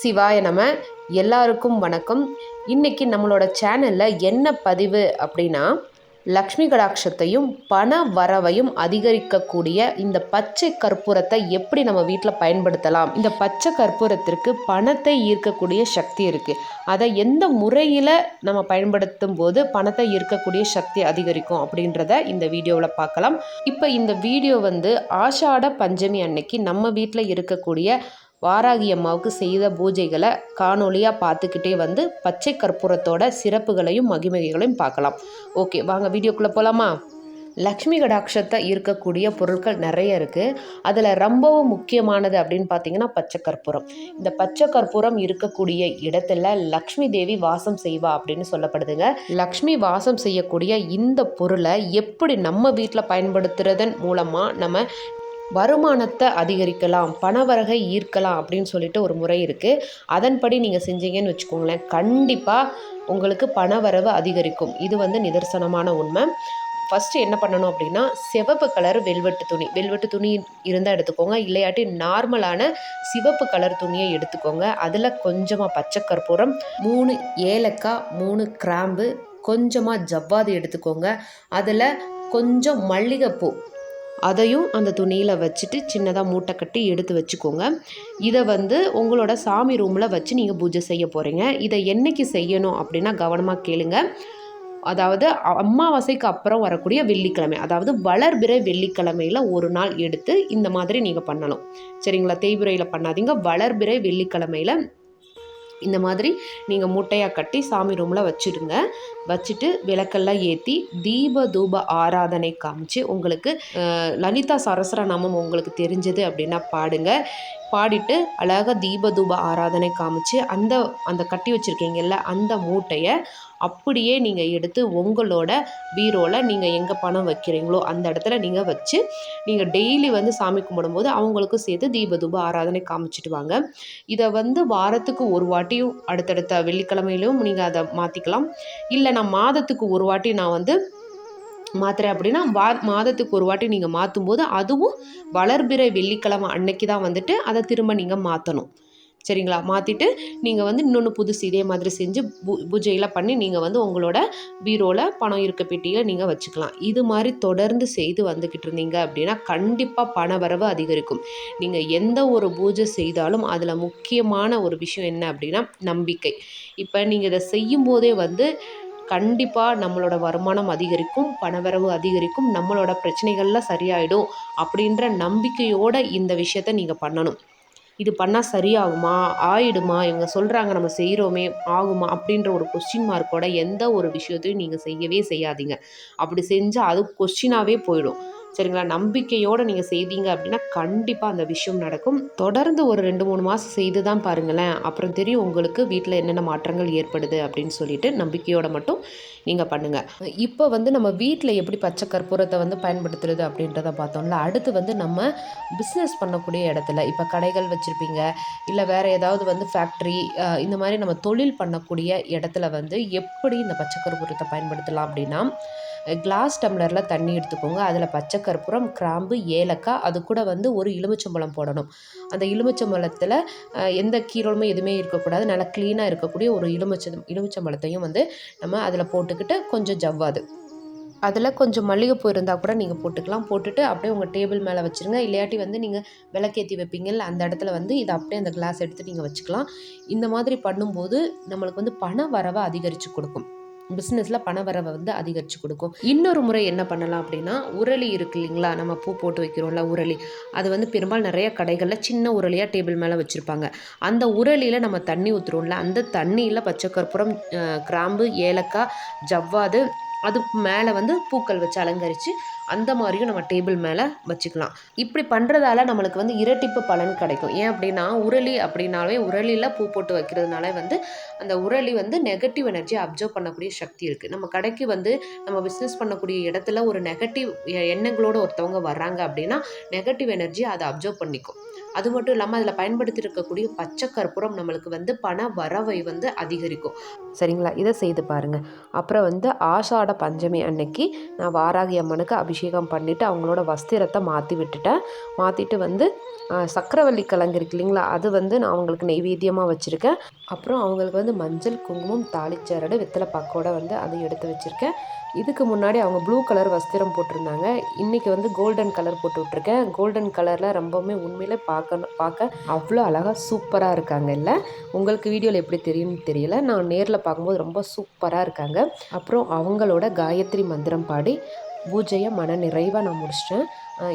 சிவாய நம. எல்லாருக்கும் வணக்கம். இன்னைக்கு நம்மளோட சேனலில் என்ன பதிவு அப்படின்னா லக்ஷ்மி கடாட்சத்தையும் பண வரவையும் அதிகரிக்கக்கூடிய இந்த பச்சை கற்பூரத்தை எப்படி நம்ம வீட்டில் பயன்படுத்தலாம்? இந்த பச்சை கற்பூரத்திற்கு பணத்தை ஈர்க்கக்கூடிய சக்தி இருக்குது அதை எந்த முறையில் நம்ம பயன்படுத்தும் போது பணத்தை ஈர்க்கக்கூடிய சக்தி அதிகரிக்கும் அப்படின்றத இந்த வீடியோவில் பார்க்கலாம். இப்போ இந்த வீடியோ வந்து ஆஷாட பஞ்சமி அன்னைக்கு நம்ம வீட்டில் இருக்கக்கூடிய வாராகி அம்மாவுக்கு செய்த பூஜைகளை காணொளியாக பார்த்துக்கிட்டே வந்து பச்சை கற்பூரத்தோட சிறப்புகளையும் மகிமைகளையும் பார்க்கலாம். ஓகே வாங்க வீடியோக்குள்ளே போகலாமா லக்ஷ்மி கடாட்சத்தை இருக்கக்கூடிய பொருட்கள் நிறைய இருக்குது அதில் ரொம்பவும் முக்கியமானது அப்படின்னு பார்த்தீங்கன்னா பச்சை கற்பூரம். இந்த பச்சை கற்பூரம் இருக்கக்கூடிய இடத்துல லக்ஷ்மி தேவி வாசம் செய்வா அப்படின்னு சொல்லப்படுதுங்க. லக்ஷ்மி வாசம் செய்யக்கூடிய இந்த பொருளை எப்படி நம்ம வீட்டில் பயன்படுத்துறதன் மூலமாக நம்ம வருமானத்தை அதிகரிக்கலாம் பணவரகை ஈர்க்கலாம் அப்படின்னு சொல்லிட்டு ஒரு முறை இருக்குது அதன்படி நீங்கள் செஞ்சீங்கன்னு வச்சுக்கோங்களேன் கண்டிப்பாக உங்களுக்கு பணவரவு அதிகரிக்கும். இது வந்து நிதர்சனமான உண்மை. ஃபஸ்ட்டு என்ன பண்ணணும் அப்படின்னா சிவப்பு கலர் வெல்வெட்டு துணி. வெல்வெட்டு துணி இருந்தால் எடுத்துக்கோங்க. இல்லையாட்டி நார்மலான சிவப்பு கலர் துணியை எடுத்துக்கோங்க. அதில் கொஞ்சமாக பச்சை கற்பூரம் மூணு ஏலக்காய் மூணு கிராம்பு கொஞ்சமாக ஜவ்வாது எடுத்துக்கோங்க. அதில் கொஞ்சம் மல்லிகைப்பூ அதையும் அந்த துணியில் வச்சுட்டு சின்னதாக மூட்டை கட்டி எடுத்து வச்சுக்கோங்க. இதை வந்து உங்களோட சாமி ரூமில் வச்சு நீங்கள் பூஜை செய்ய போகிறீங்க இதை என்னைக்கு செய்யணும் அப்படின்னா கவனமாக கேளுங்க. அதாவது அமாவாசைக்கு அப்புறம் வரக்கூடிய வெள்ளிக்கிழமை அதாவது வளர்பிறை வெள்ளிக்கிழமையில் ஒரு நாள் எடுத்து இந்த மாதிரி நீங்கள் பண்ணணும். சரிங்களா? தேய்பிரையில் பண்ணாதீங்க. வளர்பிறை வெள்ளிக்கிழமையில் இந்த மாதிரி நீங்கள் மூட்டையாக கட்டி சாமி ரூமில் வச்சுடுங்க. வச்சுட்டு விளக்கெல்லாம் ஏற்றி தீப தூப ஆராதனை காமிச்சு உங்களுக்கு லலிதா சரஸ்வரநாமம் உங்களுக்கு தெரிஞ்சது அப்படின்னா பாடுங்க. பாடிட்டு அழகாக தீப தூப ஆராதனை காமிச்சு அந்த அந்த கட்டி வச்சுருக்கீங்கல்ல அந்த மூட்டையை அப்படியே நீங்கள் எடுத்து உங்களோட பீரோவில் நீங்கள் எங்கே பணம் வைக்கிறீங்களோ அந்த இடத்துல நீங்கள் வச்சு நீங்கள் டெய்லி வந்து சாமி கும்பிடும்போது அவங்களுக்கும் சேர்த்து தீப தூப ஆராதனை காமிச்சிட்டு வாங்க. இதை வந்து வாரத்துக்கு ஒரு வாட்டியும் அடுத்தடுத்த வெள்ளிக்கிழமையிலும் நீங்கள் அதை மாற்றிக்கலாம் இல்லை நான் மாதத்துக்கு ஒரு வாட்டி நான் வந்து மாத்திரை அப்படின்னா வா மாதத்துக்கு ஒரு வாட்டி நீங்கள் மாற்றும் போது அதுவும் வளர்பிறை வெள்ளிக்கிழமை அன்னைக்கு தான் வந்துட்டு அதை திரும்ப நீங்கள் மாற்றணும் சரிங்களா? மாற்றிட்டு நீங்கள் வந்து இன்னொன்று புதுசு இதே மாதிரி செஞ்சு பூ பூஜையெல்லாம் பண்ணி நீங்கள் வந்து உங்களோட பீரோவில் பணம் இருக்க பெட்டியில் நீங்கள் வச்சுக்கலாம். இது மாதிரி தொடர்ந்து செய்து வந்துக்கிட்டு இருந்தீங்க அப்படின்னா கண்டிப்பாக பண வரவு அதிகரிக்கும். நீங்கள் எந்த ஒரு பூஜை செய்தாலும் அதில் முக்கியமான ஒரு விஷயம் என்ன அப்படின்னா நம்பிக்கை. இப்போ நீங்கள் இதை செய்யும் போதே வந்து கண்டிப்பாக நம்மளோட வருமானம் அதிகரிக்கும் பணவரவு அதிகரிக்கும் நம்மளோட பிரச்சனைகள்லாம் சரியாயிடும் அப்படின்ற நம்பிக்கையோட இந்த விஷயத்த நீங்கள் பண்ணணும். இது பண்ணால் சரியாகுமா? ஆயிடுமா? இவங்க சொல்கிறாங்க நம்ம செய்கிறோமே ஆகுமா? அப்படின்ற ஒரு கொஸ்டின் மார்க்கோட எந்த ஒரு விஷயத்தையும் நீங்கள் செய்யவே செய்யாதீங்க. அப்படி செஞ்சால் அது கொஸ்டினாகவே போயிடும். சரிங்களா? நம்பிக்கையோடு நீங்கள் செய்தீங்க அப்படின்னா கண்டிப்பாக அந்த விஷயம் நடக்கும். தொடர்ந்து ஒரு ரெண்டு மூணு மாதம் செய்து தான் பாருங்களேன். அப்புறம் தெரியும் உங்களுக்கு வீட்டில் என்னென்ன மாற்றங்கள் ஏற்படுது அப்படின்னு சொல்லிட்டு நம்பிக்கையோடு மட்டும் நீங்கள் பண்ணுங்கள் இப்போ வந்து நம்ம வீட்டில் எப்படி பச்சை கற்பூரத்தை வந்து பயன்படுத்துறது அப்படின்றத பார்த்தோம்ல அடுத்து வந்து நம்ம பிஸ்னஸ் பண்ணக்கூடிய இடத்துல இப்போ கடைகள் வச்சுருப்பீங்க இல்லை வேறு ஏதாவது வந்து ஃபேக்ட்ரி இந்த மாதிரி நம்ம தொழில் பண்ணக்கூடிய இடத்துல வந்து எப்படி இந்த பச்சை கற்பூரத்தை பயன்படுத்தலாம் அப்படின்னா கிளாஸ் டம்ளரில் தண்ணி எடுத்துக்கோங்க அதில் பச்சை கற்பூரம் கிராம்பு ஏலக்காய் அது கூட வந்து ஒரு எலுமிச்சம்பழம் போடணும். அந்த எலுமிச்சம்பழத்தில் எந்த கீரலுமே எதுவுமே இருக்கக்கூடாது. நல்லா க்ளீனாக இருக்கக்கூடிய ஒரு எலுமிச்சம் எலுமிச்சம்பழத்தையும் வந்து நம்ம அதில் போட்டுக்கிட்டு கொஞ்சம் ஜவ்வாது. அதில் கொஞ்சம் மல்லிகைப்பூ இருந்தால் கூட நீங்கள் போட்டுக்கலாம். போட்டுட்டு அப்படியே உங்கள் டேபிள் மேலே வச்சுருங்க. இல்லையாட்டி வந்து நீங்கள் விளக்கேற்றி வைப்பீங்கல்ல அந்த இடத்துல வந்து இதை அப்படியே அந்த கிளாஸ் எடுத்து நீங்கள் வச்சுக்கலாம். இந்த மாதிரி பண்ணும்போது நம்மளுக்கு வந்து பண வரவை அதிகரித்து கொடுக்கும். பிஸ்னஸில் பண வரவை வந்து அதிகரித்து கொடுக்கும். இன்னொரு முறை என்ன பண்ணலாம் அப்படின்னா உரளி இருக்கு இல்லைங்களா? நம்ம பூ போட்டு வைக்கிறோம்ல உரளி. அது வந்து பெரும்பாலும் நிறைய கடைகளில் சின்ன உரளியாக டேபிள் மேலே வச்சுருப்பாங்க. அந்த உரளியில் நம்ம தண்ணி ஊற்றுறோம்ல அந்த தண்ணியில் பச்சை கற்பூரம் கிராம்பு ஏலக்காய் ஜவ்வாது அது மேலே வந்து பூக்கள் வச்சு அலங்கரித்து அந்த மாதிரியும் நம்ம டேபிள் மேலே வச்சுக்கலாம். இப்படி பண்ணுறதால நம்மளுக்கு வந்து இரட்டிப்பு பலன் கிடைக்கும். ஏன் அப்படின்னா உரளி அப்படின்னாலே உரளியில் பூ போட்டு வைக்கிறதுனால வந்து அந்த உரளி வந்து நெகட்டிவ் எனர்ஜி அப்சர்வ் பண்ணக்கூடிய சக்தி இருக்குது நம்ம கடைக்கு வந்து நம்ம பிஸ்னஸ் பண்ணக்கூடிய இடத்துல ஒரு நெகட்டிவ் எண்ணங்களோடு ஒருத்தவங்க வர்றாங்க அப்படின்னா நெகட்டிவ் எனர்ஜி அதை அப்சர்வ் பண்ணிக்கும். அது மட்டும் இல்லாமல் அதில் பயன்படுத்தியிருக்கக்கூடிய பச்சை கற்பூரம் நம்மளுக்கு வந்து பண வரவை வந்து அதிகரிக்கும். சரிங்களா? இதை செய்து பாருங்கள் அப்புறம் வந்து ஆஷாட பஞ்சமி அன்னைக்கு நான் வாராகி அம்மனுக்கு அபிஷேகம் பண்ணிவிட்டு அவங்களோட வஸ்திரத்தை மாற்றி விட்டுட்டேன். மாற்றிட்டு வந்து சக்கரவள்ளி கிழங்கு இருக்கு இல்லைங்களா? அது வந்து நான் அவங்களுக்கு நெய்வேத்தியமாக வச்சுருக்கேன். அப்புறம் அவங்களுக்கு வந்து மஞ்சள் குங்குமம் தாளிச்சரடு வெத்தலை பாக்கோட வந்து அதை எடுத்து வச்சுருக்கேன். இதுக்கு முன்னாடி அவங்க ப்ளூ கலர் வஸ்திரம் போட்டிருந்தாங்க. இன்றைக்கி வந்து கோல்டன் கலர் போட்டு விட்ருக்கேன் கோல்டன் கலரில் ரொம்பவுமே உண்மையிலே பார்க்கணும் பார்க்க அவ்வளோ அழகாக சூப்பராக இருக்காங்க இல்லை? உங்களுக்கு வீடியோவில் எப்படி தெரியும்னு தெரியல. நான் நேரில் பார்க்கும்போது ரொம்ப சூப்பராக இருக்காங்க. அப்புறம் அவங்களோட காயத்ரி மந்திரம் பாடி பூஜையை மன நிறைவாக நான் முடிச்சிட்டேன்.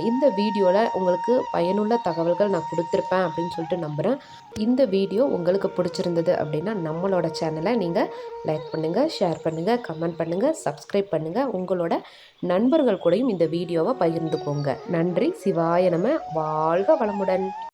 இந்த வீடியோவில் உங்களுக்கு பயனுள்ள தகவல்கள் நான் கொடுத்துருப்பேன் அப்படின்னு சொல்லிட்டு நம்புகிறேன் இந்த வீடியோ உங்களுக்கு பிடிச்சிருந்தது அப்படின்னா நம்மளோட சேனலை நீங்கள் லைக் பண்ணுங்கள் ஷேர் பண்ணுங்கள் கமெண்ட் பண்ணுங்கள் சப்ஸ்கிரைப் பண்ணுங்கள் உங்களோட நண்பர்கள் கூடயும் இந்த வீடியோவை பகிர்ந்துக்கோங்க. நன்றி. சிவாய நம்ம வாழ்க வளமுடன்.